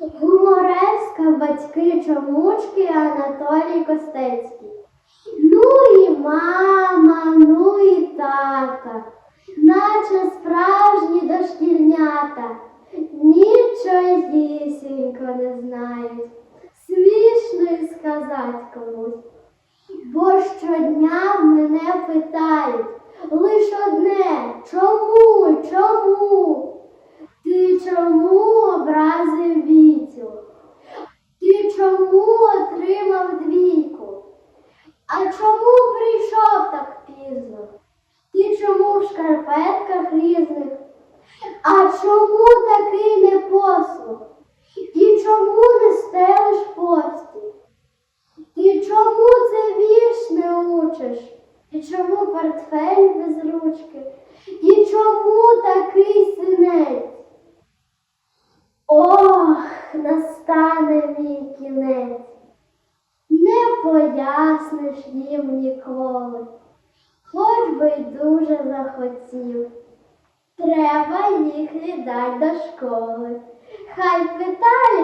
Гумореска, батьки чомучки Анатолій Костецький. Ну і мама, ну і тата, наче справжні дошкільнята, нічогісінько не знають, смішно й сказать комусь. Бо щодня мене питають лиш одне чому, чому? Ти чому образив Вітю? Ти чому отримав двійку? А чому прийшов так пізно? Ти чому в шкарпетках різних? А чому такий непослух? І чому не стелиш пості? І чому це вірш не учиш? І чому портфель без ручки? І чому такий синець? Ох, настане мій кінець. Поясниш їм ніколи, хоч би й дуже захотів. Треба їх віддать до школи. Хай вчителів.